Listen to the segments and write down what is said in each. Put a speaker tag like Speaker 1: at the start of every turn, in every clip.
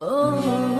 Speaker 1: তোর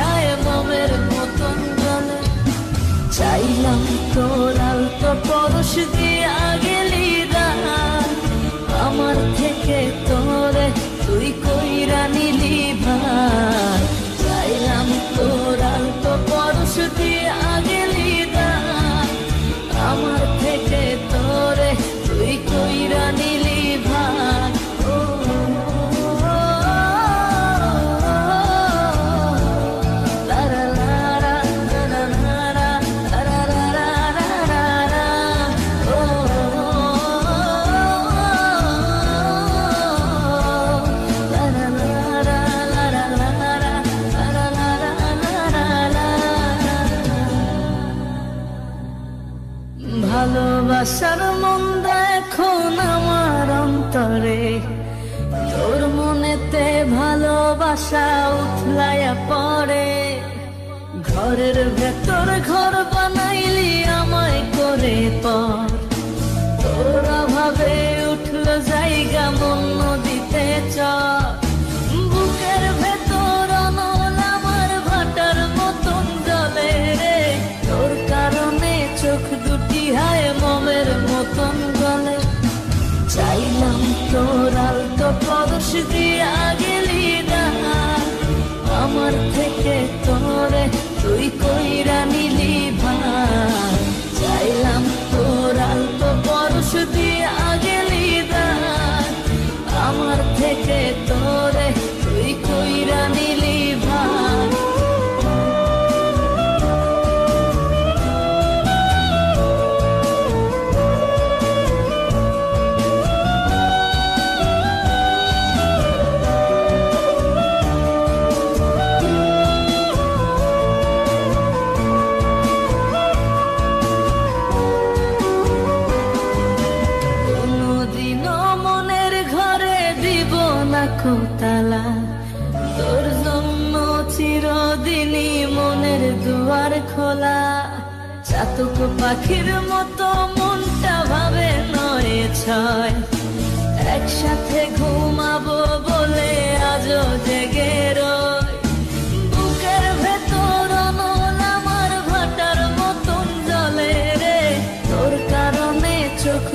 Speaker 1: হায় মামের মতন জলে চাইলাম তোর আলতো পরশ দিয়া ভালোবাসার মন এখন আমার অন্তরে। তোর মনেতে ভালোবাসা উঠলাইয়া পড়ে। ঘরের ভেতর ঘর বানাইলি আমায় করে পর। তোর অভাবে উঠল জায়গা পরশ দিয়া কোতালা। তোর জন্য চিরদিনই মনের দুয়ার খোলা। চাতক পাখির মতো মনটা ভাবে নয় ছয়। একসাথে ঘুমাবো বলে আজও জেগে রয়। বুকের ভেতর অনল আমার ভাটার মতন জলে রে। তোর কারণে চোখ